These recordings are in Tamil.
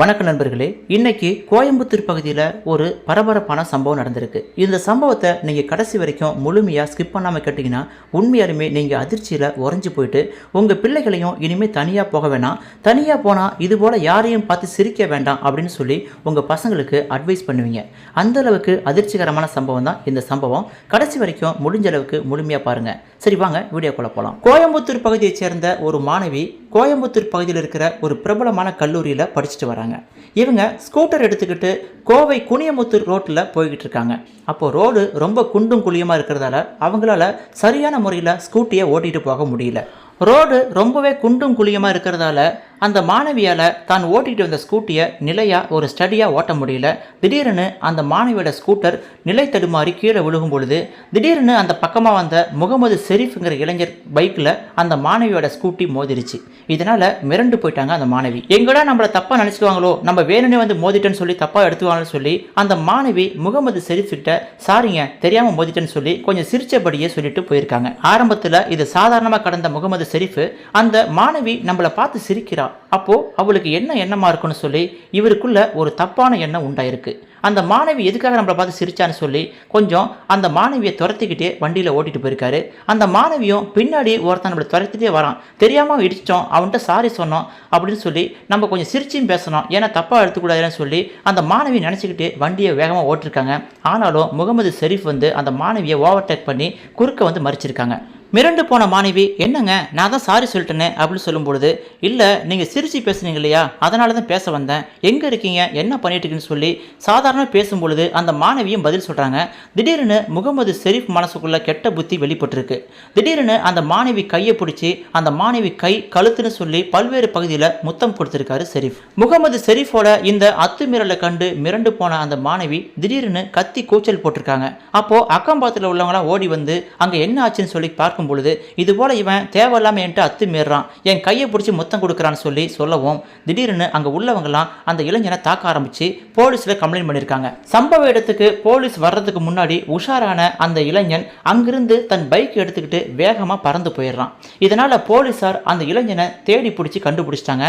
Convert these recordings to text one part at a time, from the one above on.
வணக்க நண்பர்களே இன்னைக்கு கோயம்புத்தூர் பகுதியில் ஒரு பரபரப்பான சம்பவம் நடந்திருக்கு. இந்த சம்பவத்தை நீங்கள் கடைசி வரைக்கும் முழுமையாக ஸ்கிப் பண்ணாமல் கேட்டிங்கன்னா உண்மையாலுமே நீங்கள் அதிர்ச்சியில் உறைஞ்சு போயிட்டு உங்கள் பிள்ளைகளையும் இனிமேல் தனியாக போக வேணாம். தனியாக போனால் இது போல் யாரையும் பார்த்து சிரிக்க வேண்டாம் அப்படின்னு சொல்லி உங்கள் பசங்களுக்கு அட்வைஸ் பண்ணுவீங்க. அந்த அளவுக்கு அதிர்ச்சிகரமான சம்பவம் தான் இந்த சம்பவம். கடைசி வரைக்கும் முடிஞ்ச அளவுக்கு முழுமையாக பாருங்கள் சரி வாங்க வீடியோக்குள்ளே போகலாம் கோயம்புத்தூர் பகுதியைச் சேர்ந்த ஒரு மாணவி கோயம்புத்தூர் பகுதியில் இருக்கிற ஒரு பிரபலமான கல்லூரியில் படிச்சுட்டு வராங்க. இவங்க ஸ்கூட்டர் எடுத்துக்கிட்டு கோவை குனியமுத்தூர் ரோட்டில் போய்கிட்டு இருக்காங்க. அப்போது ரோடு ரொம்ப குண்டும் குழியுமாக இருக்கிறதால அவங்களால சரியான முறையில் ஸ்கூட்டியை ஓட்டிகிட்டு போக முடியல. ரோடு ரொம்பவே குண்டும் குழியுமாக இருக்கிறதால அந்த மாணவியால் தான் ஓட்டிகிட்டு வந்த ஸ்கூட்டியை நிலையாக ஒரு ஸ்டடியாக ஓட்ட முடியல. திடீர்னு அந்த மாணவியோட ஸ்கூட்டர் நிலை தடுமாறி கீழே விழுகும் பொழுது திடீர்னு அந்த பக்கமாக வந்த முகமது ஷெரீஃப்ங்கிற இளைஞர் பைக்கில் அந்த மாணவியோட ஸ்கூட்டி மோதிருச்சு. இதனால் மிரண்டு போயிட்டாங்க அந்த மாணவி. எங்கடா நம்மளை தப்பாக நினச்சிக்குவாங்களோ? நம்ம வேணும்னே வந்து மோதிட்டேன்னு சொல்லி தப்பாக எடுத்துவாங்கன்னு சொல்லி அந்த மாணவி முகமது ஷெரீஃப்கிட்ட சாரிங்க தெரியாமல் மோதிட்டேன்னு சொல்லி கொஞ்சம் சிரிச்சபடியே சொல்லிட்டு போயிருக்காங்க. ஆரம்பத்தில் இது சாதாரணமாக கடந்த முகமது ஷெரீஃப் அந்த மாணவி நம்மளை பார்த்து சிரிக்கிறா. அப்போ அவளுக்கு என்ன எண்ணமா இருக்குன்னு சொல்லி இவருக்குள்ள ஒரு தப்பான எண்ணம் உண்டாயிருக்கு. அந்த மாணவி எதுக்காக நம்மளை பார்த்து சிரிச்சான்னு சொல்லி கொஞ்சம் அந்த மாணவியை துரத்திக்கிட்டே வண்டியில் ஓட்டிட்டு போயிருக்காரு. அந்த மாணவியும் பின்னாடி ஒருத்தன் நம்மளை துரத்திட்டே வரான். தெரியாமல் இடிச்சிட்டோம் அவன்கிட்ட சாரி சொன்னோம் அப்படின்னு சொல்லி நம்ம கொஞ்சம் சிரிச்சும் பேசணும். ஏன்னா தப்பாக எடுத்துக்கூடாதுன்னு சொல்லி அந்த மாணவி நினச்சிக்கிட்டு வண்டியை வேகமாக ஓட்டிருக்காங்க. ஆனாலும் முகமது ஷெரீஃப் வந்து அந்த மாணவியை ஓவர்டேக் பண்ணி குறுக்க வந்து மறிச்சிருக்காங்க. மிரண்டு போன மாணவி என்னங்க? நான் தான் சாரி சொல்லிட்டேனே அப்படின்னு சொல்லும் பொழுது இல்லை நீங்கள் சிரிச்சு பேசுனீங்க இல்லையா? அதனால தான் பேச வந்தேன். எங்கே இருக்கீங்க? என்ன பண்ணிட்டு இருக்கீங்கன்னு சொல்லி சாதாரண சாதாரண பேசும்பொழுது அந்த மாணவியும் பதில் சொல்கிறாங்க திடீர்னு முகமது ஷெரீஃப் மனசுக்குள்ள கெட்ட புத்தி வெளிப்பட்டிருக்கு. திடீர்னு அந்த மாணவி கையை பிடிச்சி அந்த மாணவி கை கழுத்துன்னு சொல்லி பல்வேறு பகுதியில் முத்தம் கொடுத்துருக்காரு ஷெரீஃப் முகமது ஷெரீஃபோட இந்த அத்துமீறலை கண்டு மிரண்டு போன அந்த மாணவி திடீர்னு கத்தி கூச்சல் போட்டிருக்காங்க. அப்போது அக்கம்பாத்தில் உள்ளவங்களாம் ஓடி வந்து அங்கே என்ன ஆச்சுன்னு சொல்லி பார்க்கும் பொழுது இது போல் இவன் தேவையில்லாமல் என்கிட்ட அத்துமீறான். என் கையை பிடிச்சி முத்தம் கொடுக்குறான்னு சொல்லி சொல்லவும் திடீர்னு அங்கே உள்ளவங்கலாம் அந்த இளைஞனை தாக்க ஆரம்பிச்சு போலீஸில் கம்ப்ளைண்ட் பண்ணியிருக்காங்க சம்பவ இடத்துக்கு போலீஸ் வர்றதுக்கு முன்னாடி உஷாரான அந்த இளைஞன் அங்கிருந்து தன் பைக் எடுத்துக்கிட்டு வேகமாக பறந்து போயிடுறான். இதனால் போலீஸார் அந்த இளைஞனை தேடி பிடிச்சி கண்டுபிடிச்சிட்டாங்க.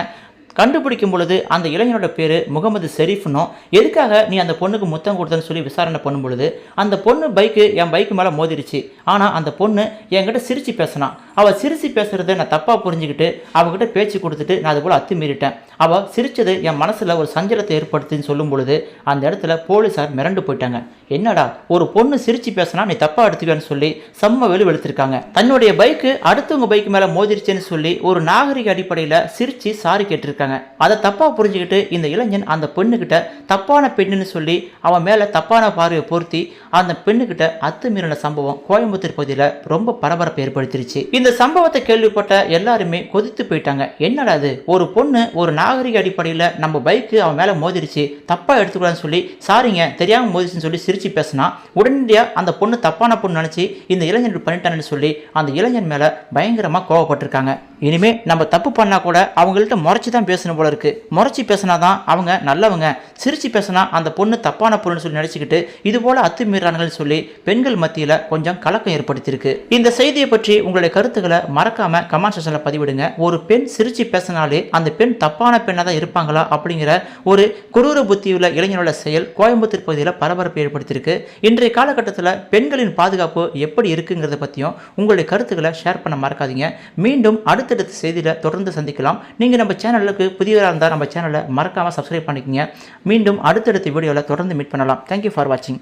கண்டுபிடிக்கும் பொழுது அந்த இளைஞனோட பேர் முகமது ஷெரீஃப்னும் எதுக்காக நீ அந்த பொண்ணுக்கு முத்தம் கொடுத்தன்னு சொல்லி விசாரணை பண்ணும் பொழுது அந்த பொண்ணு பைக்கு என் பைக்கு மேலே மோதிருச்சு. ஆனால் அந்த பொண்ணு என்கிட்ட சிரித்து பேசினான் அவள் சிரித்து பேசுகிறத நான் தப்பாக புரிஞ்சுக்கிட்டு அவகிட்ட பேச்சு கொடுத்துட்டு நான் அது போல் அத்துமீறிட்டேன். அவள் சிரித்தது என் மனசில் ஒரு சஞ்சலத்தை ஏற்படுத்துன்னு சொல்லும் பொழுது அந்த இடத்துல போலீஸார் மிரண்டு போயிட்டாங்க. என்னடா ஒரு பொண்ணு சிரித்து பேசினா நீ தப்பாக எடுத்துக்கன்னு சொல்லி செம்ம வெளி வெளுத்திருக்காங்க. தன்னுடைய பைக்கு அடுத்தவங்க பைக்கு மேலே மோதிருச்சுன்னு சொல்லி ஒரு நாகரிக அடிப்படையில் சிரித்து சாரி கேட்டிருக்காங்க. அதை தப்பாக புரிஞ்சுக்கிட்டு இந்த இளைஞன் அந்த பெண்ணுக்கிட்ட தப்பான பெண்ணுன்னு சொல்லி அவன் மேலே தப்பான பார்வையை பொருத்தி அந்த பெண்ணுக்கிட்ட அத்துமீறின சம்பவம் கோயம்புத்தூர் பகுதியில் ரொம்ப பரபரப்பை ஏற்படுத்திருச்சு. இந்த சம்பவத்தை கேள்விப்பட்ட எல்லாருமே கொதித்து போயிட்டாங்க. என்னடா அது ஒரு பொண்ணு ஒரு நாகரிக அடிப்படையில் நம்ம பைக்கு அவன் மேலே மோதிருச்சு. தப்பாக எடுத்துக்கூடாதுன்னு சொல்லி சாரிங்க தெரியாமல் மோதிச்சுன்னு சொல்லி சிரிச்சு பேசினா உடனடியாக அந்த பொண்ணு தப்பான பொண்ணு நினச்சி இந்த இளைஞன் இப்படி பண்ணிட்டானு சொல்லி அந்த இளைஞன் மேலே பயங்கரமாக கோவப்பட்டிருக்காங்க. இனிமே நம்ம தப்பு பண்ணால் கூட அவங்கள்ட்ட முறைச்சி தான் பேசணும் போல இருக்கு. முறைச்சி பேசினா தான் அவங்க நல்லவங்க. சிரிச்சு பேசினா அந்த பொண்ணு தப்பான பொருள்னு சொல்லி நினச்சிக்கிட்டு இது போல அத்துமீறானுங்கன்னு சொல்லி பெண்கள் மத்தியில் கொஞ்சம் கலக்கம் ஏற்படுத்தியிருக்கு. இந்த செய்தியை பற்றி உங்களுடைய கருத்துக்களை மறக்காம கமெண்ட் செக்ஷனில் பதிவிடுங்க. ஒரு பெண் சிரிச்சு பேசினாலே அந்த பெண் தப்பான பெண்ணாக தான் இருப்பாங்களா அப்படிங்கிற ஒரு குரூர புத்தியுள்ள இளைஞனோட செயல் கோயம்புத்தூர் பகுதியில் பரபரப்பு ஏற்படுத்தியிருக்கு. இன்றைய காலகட்டத்தில் பெண்களின் பாதுகாப்பு எப்படி இருக்குங்கிறத பற்றியும் உங்களுடைய கருத்துக்களை ஷேர் பண்ண மறக்காதீங்க. மீண்டும் அடுத்தடுத்த செய்தியில் தொடர்ந்து சந்திக்கலாம். நீங்கள் நம்ம சேனலுக்கு புதியவராக இருந்தால் நம்ம சேனலை மறக்காமல் சப்ஸ்கிரைப் பண்ணிக்கங்க. மீண்டும் அடுத்தடுத்த வீடியோவில் தொடர்ந்து மீட் பண்ணலாம். தேங்க்யூ ஃபார் வாட்சிங்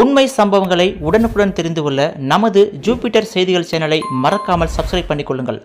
உண்மை சம்பவங்களை உடனுக்குடன் தெரிந்து கொள்ள நமது ஜூபிட்டர் செய்திகள் சேனலை மறக்காமல் சப்ஸ்கிரைப் பண்ணிக்கொள்ளுங்கள்.